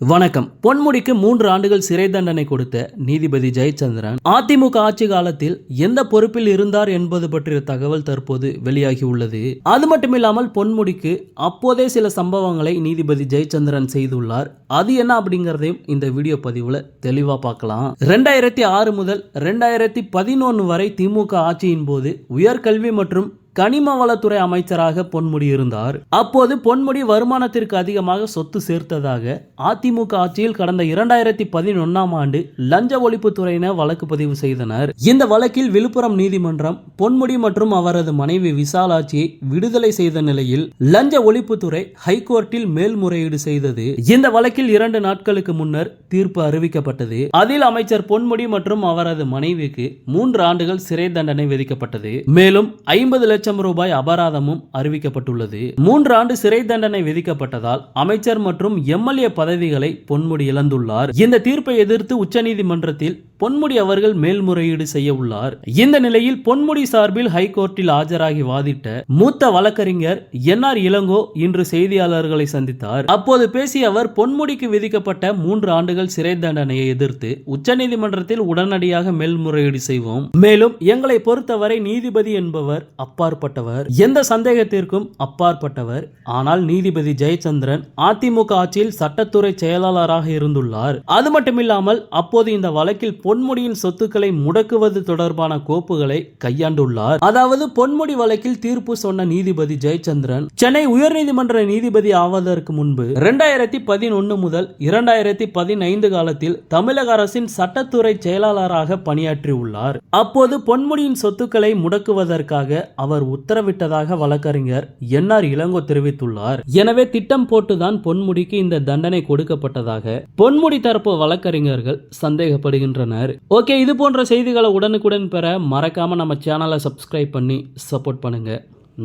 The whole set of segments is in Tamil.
வணக்கம். பொன்முடிக்கு மூன்று ஆண்டுகள் சிறை தண்டனை கொடுத்த நீதிபதி ஜெயச்சந்திரன் அதிமுக ஆட்சி காலத்தில் எந்த பொறுப்பில் இருந்தார் என்பது பற்றிய தகவல் தற்போது வெளியாகி உள்ளது. அது மட்டுமில்லாமல் பொன்முடிக்கு அப்போதே சில சம்பவங்களை நீதிபதி ஜெயச்சந்திரன் செய்துள்ளார். அது என்ன அப்படிங்கறதையும் இந்த வீடியோ பதிவுல தெளிவா பார்க்கலாம். ரெண்டாயிரத்தி ஆறு முதல் ரெண்டாயிரத்தி பதினொன்று வரை திமுக ஆட்சியின் போது உயர்கல்வி மற்றும் கனிம வளத்துறை அமைச்சராக பொன்முடி இருந்தார். அப்போது பொன்முடி வருமானத்திற்கு அதிகமாக சொத்து சேர்த்ததாக அதிமுக ஆட்சியில் கடந்த இரண்டாயிரத்தி பதினொன்னாம் ஆண்டு லஞ்ச ஒழிப்புத்துறையினர் வழக்கு பதிவு செய்தனர். இந்த வழக்கில் விழுப்புரம் நீதிமன்றம் பொன்முடி மற்றும் அவரது மனைவி விசாலாட்சியை விடுதலை செய்த நிலையில் லஞ்ச ஒழிப்புத்துறை ஹைகோர்ட்டில் மேல்முறையீடு செய்தது. இந்த வழக்கில் இரண்டு நாட்களுக்கு முன்னர் தீர்ப்பு அறிவிக்கப்பட்டது. அதில் அமைச்சர் பொன்முடி மற்றும் அவரது மனைவிக்கு மூன்று ஆண்டுகள் சிறை தண்டனை விதிக்கப்பட்டது. மேலும் ஐம்பது லட்சம் ரூபாய் அபராதமும் அறிவிக்கப்பட்டுள்ளது. மூன்று ஆண்டு சிறை தண்டனை விதிக்கப்பட்டதால் அமைச்சர் மற்றும் எம்எல்ஏ பதவிகளை பொன்முடி இழந்துள்ளார். இந்த தீர்ப்பை எதிர்த்து உச்சநீதிமன்றத்தில் பொன்முடி அவர்கள் மேல்முறையீடு செய்ய உள்ளார். இந்த நிலையில் பொன்முடி சார்பில் ஹைகோர்ட்டில் ஆஜராகி வாதிட்ட மூத்த வழக்கறிஞர் என் ஆர் இளங்கோ இன்று செய்தியாளர்களை சந்தித்தார். அப்போது பேசிய அவர் பொன்முடிக்கு விதிக்கப்பட்ட மூன்று ஆண்டுகள் சிறை தண்டனையை எதிர்த்து உச்சநீதிமன்றத்தில் உடனடியாக மேல்முறையீடு செய்வோம். மேலும் எங்களை பொறுத்தவரை நீதிபதி என்பவர் அப்பாற்பட்டவர். எந்த சந்தேகத்திற்கும் அப்பாற்பட்டவர். ஆனால் நீதிபதி ஜெயச்சந்திரன் அதிமுக ஆட்சியில் சட்டத்துறை செயலாளராக இருந்துள்ளார். அது மட்டுமில்லாமல் அப்போது இந்த வழக்கில் பொன்முடியின் சொத்துக்களை முடக்குவது தொடர்பான கோப்புகளை கையாண்டுள்ளார். அதாவது பொன்முடி வழக்கில் தீர்ப்பு சொன்ன நீதிபதி ஜெயச்சந்திரன் சென்னை உயர்நீதிமன்ற நீதிபதி ஆவதற்கு முன்பு இரண்டாயிரத்தி பதினொன்று முதல் இரண்டாயிரத்தி பதினைந்து காலத்தில் தமிழக அரசின் சட்டத்துறை செயலாளராக பணியாற்றியுள்ளார். அப்போது பொன்முடியின் சொத்துக்களை முடக்குவதற்காக அவர் உத்தரவிட்டதாக வழக்கறிஞர் என் ஆர் இளங்கோ தெரிவித்துள்ளார். எனவே திட்டம் போட்டுதான் பொன்முடிக்கு இந்த தண்டனை கொடுக்கப்பட்டதாக பொன்முடி தரப்பு வழக்கறிஞர்கள் சந்தேகப்படுகின்றனர். ஓகே இது போன்ற செய்திகளை உடனுக்குடன் பெற மறக்காம நம்ம சேனலை சப்ஸ்கிரைப் பண்ணி சப்போர்ட் பண்ணுங்க.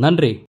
நன்றி.